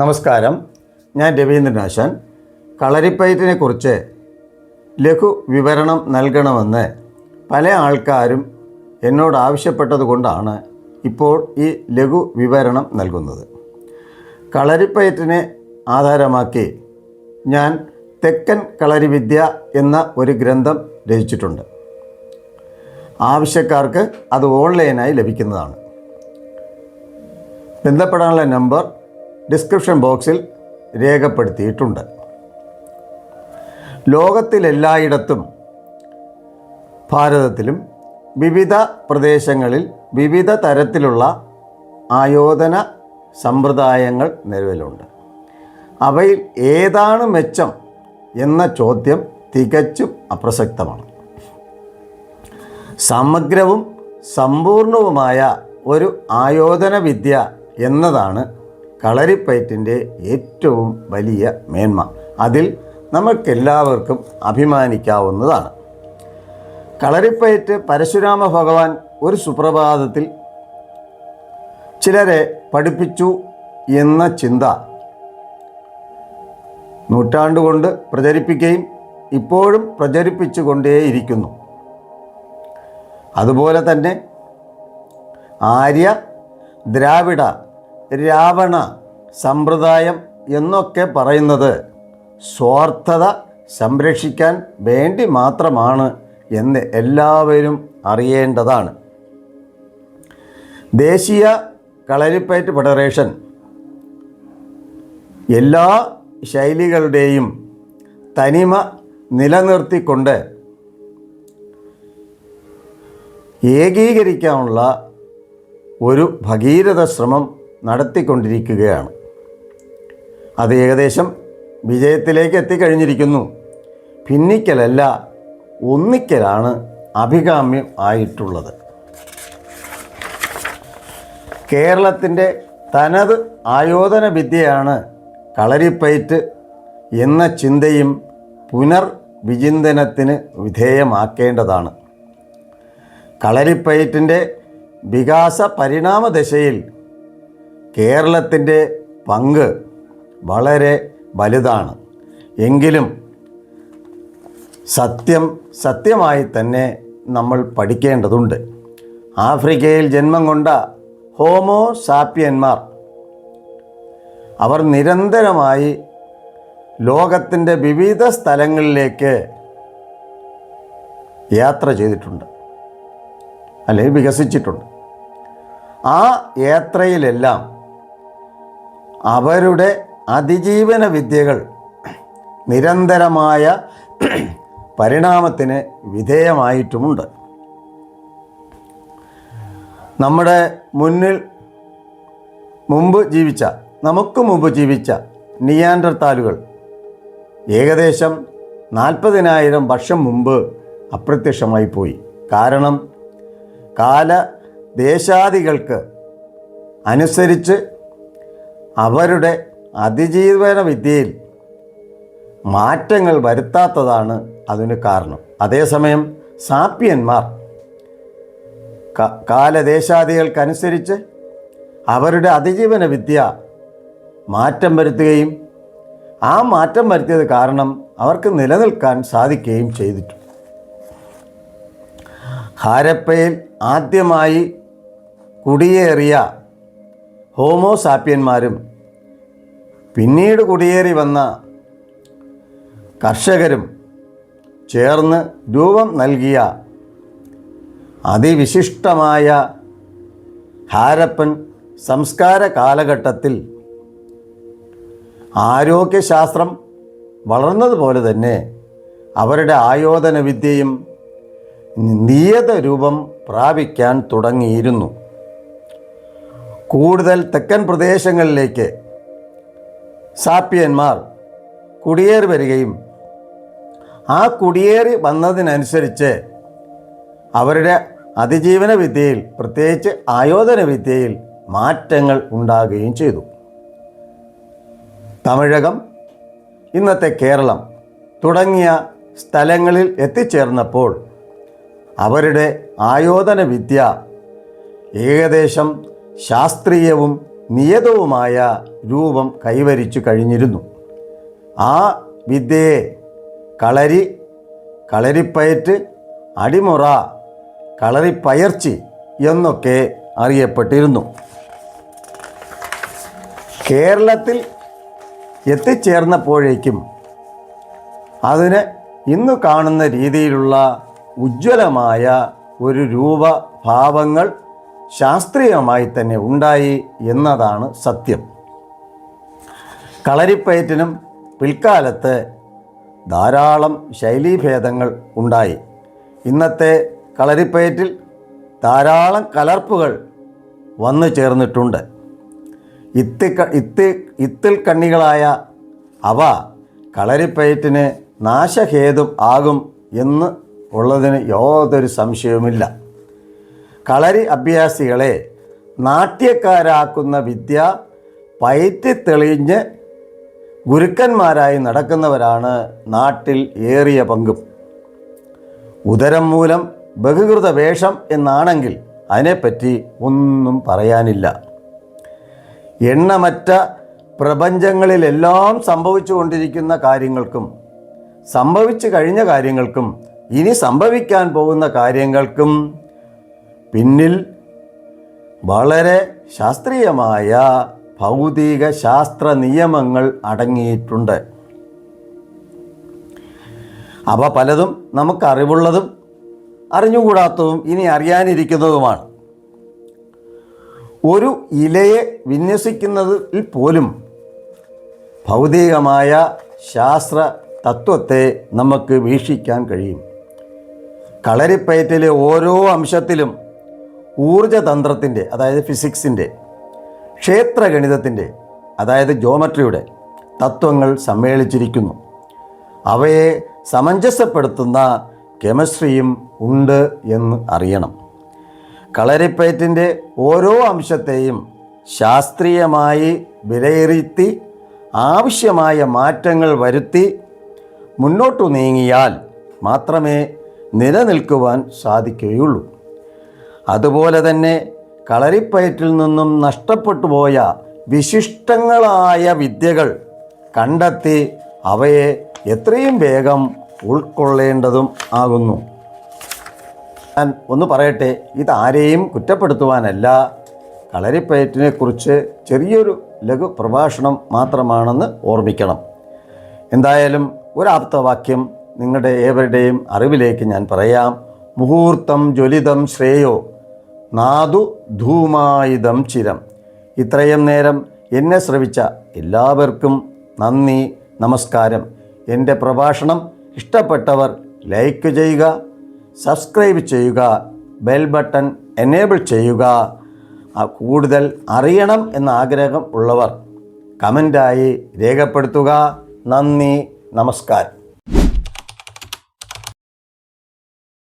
നമസ്കാരം. ഞാൻ രവീന്ദ്രനാശൻ കളരിപ്പയറ്റിനെ കുറിച്ച് ലഘു വിവരണം നൽകണമെന്ന് പല ആൾക്കാരും എന്നോട് ആവശ്യപ്പെട്ടതുകൊണ്ടാണ് ഇപ്പോൾ ഈ ലഘു വിവരണം നൽകുന്നത്. കളരിപ്പയറ്റിനെ ആധാരമാക്കി ഞാൻ തെക്കൻ കളരിവിദ്യ എന്ന ഒരു ഗ്രന്ഥം രചിച്ചിട്ടുണ്ട്. ആവശ്യക്കാർക്ക് അത് ഓൺലൈനായി ലഭിക്കുന്നതാണ്. ബന്ധപ്പെടാനുള്ള നമ്പർ ഡിസ്ക്രിപ്ഷൻ ബോക്സിൽ രേഖപ്പെടുത്തിയിട്ടുണ്ട്. ലോകത്തിലെല്ലായിടത്തും ഭാരതത്തിലും വിവിധ പ്രദേശങ്ങളിൽ വിവിധ തരത്തിലുള്ള ആയോധന സമ്പ്രദായങ്ങൾ നിലവിലുണ്ട്. അവയിൽ ഏതാണ് മെച്ചം എന്ന ചോദ്യം തികച്ചും അപ്രസക്തമാണ്. സമഗ്രവും സമ്പൂർണവുമായ ഒരു ആയോധന വിദ്യ എന്നതാണ് കളരിപ്പയറ്റിന്റെ ഏറ്റവും വലിയ മേന്മ. അതിൽ നമുക്കെല്ലാവർക്കും അഭിമാനിക്കാവുന്നതാണ്. കളരിപ്പയറ്റ് പരശുരാമ ഭഗവാൻ ഒരു സുപ്രഭാതത്തിൽ ചിലരെ പഠിപ്പിച്ചു എന്ന ചിന്ത നൂറ്റാണ്ടുകൊണ്ട് പ്രചരിപ്പിക്കുകയും ഇപ്പോഴും പ്രചരിപ്പിച്ചു കൊണ്ടേയിരിക്കുന്നു അതുപോലെ തന്നെ ആര്യ ദ്രാവിഡ രാവണ സമ്പ്രദായം എന്നൊക്കെ പറയുന്നത് സ്വാർത്ഥത സംരക്ഷിക്കാൻ വേണ്ടി മാത്രമാണ് എന്ന് എല്ലാവരും അറിയേണ്ടതാണ്. ദേശീയ കളരിപ്പയറ്റ് ഫെഡറേഷൻ എല്ലാ ശൈലികളുടെയും തനിമ നിലനിർത്തിക്കൊണ്ട് ഏകീകരിക്കാനുള്ള ഒരു ഭഗീരഥ ശ്രമം നടത്തിക്കൊണ്ടിരിക്കുകയാണ്. അത് ഏകദേശം വിജയത്തിലേക്ക് എത്തിക്കഴിഞ്ഞിരിക്കുന്നു. ഭിന്നിക്കലല്ല ഒന്നിക്കലാണ് അഭികാമ്യം ആയിട്ടുള്ളത്. കേരളത്തിന്റെ തനത് ആയോധന വിദ്യയാണ് കളരിപ്പയറ്റ് എന്ന ചിന്തയും പുനർ വിചിന്തനത്തിന് വിധേയമാക്കേണ്ടതാണ്. കളരിപ്പയറ്റിന്റെ വികാസ പരിണാമ ദശയിൽ കേരളത്തിന്റെ പങ്ക് വളരെ വലുതാണ്. എങ്കിലും സത്യം സത്യമായി തന്നെ നമ്മൾ പഠിക്കേണ്ടതുണ്ട്. ആഫ്രിക്കയിൽ ജന്മം കൊണ്ട ഹോമോ സാപ്പിയന്മാർ അവർ നിരന്തരമായി ലോകത്തിന്റെ വിവിധ സ്ഥലങ്ങളിലേക്ക് യാത്ര ചെയ്തിട്ടുണ്ട്. അല്ലെങ്കിൽ വികസിച്ചിട്ടുണ്ട്. ആ യാത്രയിലെല്ലാം അവരുടെ അതിജീവന വിദ്യകൾ നിരന്തരമായ പരിണാമത്തിന് വിധേയമായിട്ടുമുണ്ട്. നമ്മുടെ മുന്നിൽ മുമ്പ് ജീവിച്ച നമുക്ക് മുമ്പ് ജീവിച്ച നിയാൻഡർത്താലുകൾ ഏകദേശം നാൽപ്പതിനായിരം വർഷം മുമ്പ് അപ്രത്യക്ഷമായി പോയി. കാരണം കാല ദേശാദികൾക്ക് അനുസരിച്ച് അവരുടെ അതിജീവന വിദ്യയിൽ മാറ്റങ്ങൾ വരുത്താത്തതാണ് അതിന് കാരണം. അതേസമയം സാപ്യന്മാർ കാലദേശാദികൾക്കനുസരിച്ച് അവരുടെ അതിജീവന വിദ്യ മാറ്റം വരുത്തുകയും ആ മാറ്റം വരുത്തിയത് കാരണം അവർക്ക് നിലനിൽക്കാൻ സാധിക്കുകയും ചെയ്തിട്ടു. ഹാരപ്പയിൽ ആദ്യമായി കുടിയേറിയ ഹോമോ സാപ്പിയന്മാരും പിന്നീട് കുടിയേറി വന്ന കർഷകരും ചേർന്ന് രൂപം നൽകിയ അതിവിശിഷ്ടമായ ഹാരപ്പൻ സംസ്കാര കാലഘട്ടത്തിൽ ആരോഗ്യശാസ്ത്രം വളർന്നതുപോലെ തന്നെ അവരുടെ ആയോധന വിദ്യയും നിയത രൂപം പ്രാപിക്കാൻ തുടങ്ങിയിരുന്നു. കൂടുതൽ തെക്കൻ പ്രദേശങ്ങളിലേക്ക് സാപ്പിയന്മാർ കുടിയേറി വരികയും ആ കുടിയേറി വന്നതിനനുസരിച്ച് അവരുടെ അതിജീവന വിദ്യയിൽ പ്രത്യേകിച്ച് ആയോധന വിദ്യയിൽ മാറ്റങ്ങൾ ഉണ്ടാകുകയും ചെയ്തു. തമിഴകം ഇന്നത്തെ കേരളം തുടങ്ങിയ സ്ഥലങ്ങളിൽ എത്തിച്ചേർന്നപ്പോൾ അവരുടെ ആയോധന വിദ്യ ഏകദേശം ശാസ്ത്രീയവും നിയതവുമായ രൂപം കൈവരിച്ചു കഴിഞ്ഞിരുന്നു. ആ വിദ്യയെ കളരി കളരിപ്പയറ്റ് അടിമുറ കളറിപ്പയർച്ചി എന്നൊക്കെ അറിയപ്പെട്ടിരുന്നു. കേരളത്തിൽ എത്തിച്ചേർന്നപ്പോഴേക്കും അതിന് ഇന്ന് കാണുന്ന രീതിയിലുള്ള ഉജ്ജ്വലമായ ഒരു രൂപഭാവങ്ങൾ ശാസ്ത്രീയമായി തന്നെ ഉണ്ടായി എന്നതാണ് സത്യം. കളരിപ്പയറ്റിനും പിൽക്കാലത്ത് ധാരാളം ശൈലീഭേദങ്ങൾ ഉണ്ടായി. ഇന്നത്തെ കളരിപ്പയറ്റിൽ ധാരാളം കലർപ്പുകൾ വന്നു ചേർന്നിട്ടുണ്ട്. ഇത്തി ഇത്തി ഇത്തിൽ കണ്ണികളായ അവ കളരിപ്പയറ്റിന് നാശഹേതും ആകും എന്ന് ഉള്ളതിന് യാതൊരു സംശയവുമില്ല. കളരി അഭ്യാസികളെ നാട്യക്കാരാക്കുന്ന വിദ്യ പയറ്റി തെളിഞ്ഞ് ഗുരുക്കന്മാരായി നടക്കുന്നവരാണ് നാട്ടിൽ ഏറിയ പങ്കും. ഉദരം മൂലം ബഹുകൃത വേഷം എന്നാണെങ്കിൽ അതിനെപ്പറ്റി ഒന്നും പറയാനില്ല. എണ്ണമറ്റ പ്രപഞ്ചങ്ങളിലെല്ലാം സംഭവിച്ചു കൊണ്ടിരിക്കുന്ന കാര്യങ്ങൾക്കും സംഭവിച്ചു കഴിഞ്ഞ കാര്യങ്ങൾക്കും ഇനി സംഭവിക്കാൻ പോകുന്ന കാര്യങ്ങൾക്കും പിന്നിൽ വളരെ ശാസ്ത്രീയമായ ഭൗതിക ശാസ്ത്ര നിയമങ്ങൾ അടങ്ങിയിട്ടുണ്ട്. അവ പലതും നമുക്ക് അറിവുള്ളതും അറിഞ്ഞുകൂടാത്തതും ഇനി അറിയാനിരിക്കുന്നതുമാണ്. ഒരു ഇലയെ വിന്യസിക്കുന്നതിൽ പോലും ഭൗതികമായ ശാസ്ത്ര തത്വത്തെ നമുക്ക് വീക്ഷിക്കാൻ കഴിയും. കളരിപ്പയറ്റിലെ ഓരോ അംശത്തിലും ഊർജതന്ത്രത്തിന്റെ അതായത് ഫിസിക്സിന്റെ ക്ഷേത്രഗണിതത്തിന്റെ അതായത് ജോമട്രിയുടെ തത്വങ്ങൾ സമ്മേളിച്ചിരിക്കുന്നു. അവയെ സമഞ്ജസപ്പെടുത്തുന്ന കെമിസ്ട്രിയും ഉണ്ട് എന്ന് അറിയണം. കളരിപ്പയറ്റിന്റെ ഓരോ അംശത്തെയും ശാസ്ത്രീയമായി വിലയിരുത്തി ആവശ്യമായ മാറ്റങ്ങൾ വരുത്തി മുന്നോട്ടു നീങ്ങിയാൽ മാത്രമേ നിലനിൽക്കുവാൻ സാധിക്കുകയുള്ളൂ. അതുപോലെ തന്നെ കളരിപ്പയറ്റിൽ നിന്നും നഷ്ടപ്പെട്ടു പോയ വിശിഷ്ടങ്ങളായ വിദ്യകൾ കണ്ടെത്തി അവയെ എത്രയും വേഗം ഉൾക്കൊള്ളേണ്ടതും ആകുന്നു. ഞാൻ ഒന്ന് പറയട്ടെ ഇതാരെയും കുറ്റപ്പെടുത്തുവാനല്ല. കളരിപ്പയറ്റിനെ കുറിച്ച് ചെറിയൊരു ലഘു പ്രഭാഷണം മാത്രമാണെന്ന് ഓർമ്മിക്കണം. എന്തായാലും ഒരാപ്തവാക്യം നിങ്ങളുടെ ഏവരുടെയും അറിവിലേക്ക് ഞാൻ പറയാം. മുഹൂർത്തം ജ്വലിതം ശ്രേയോ നാദു ധൂമായുധം ചിരം. ഇത്രയും നേരം എന്നെ ശ്രവിച്ച എല്ലാവർക്കും നന്ദി നമസ്കാരം. എന്റെ പ്രഭാഷണം ഇഷ്ടപ്പെട്ടവർ ലൈക്ക് ചെയ്യുക സബ്സ്ക്രൈബ് ചെയ്യുക ബെൽ ബട്ടൺ എനേബിൾ ചെയ്യുക. കൂടുതൽ അറിയണം എന്ന ആഗ്രഹം ഉള്ളവർ കമന്റായി രേഖപ്പെടുത്തുക. നന്ദി നമസ്കാരം.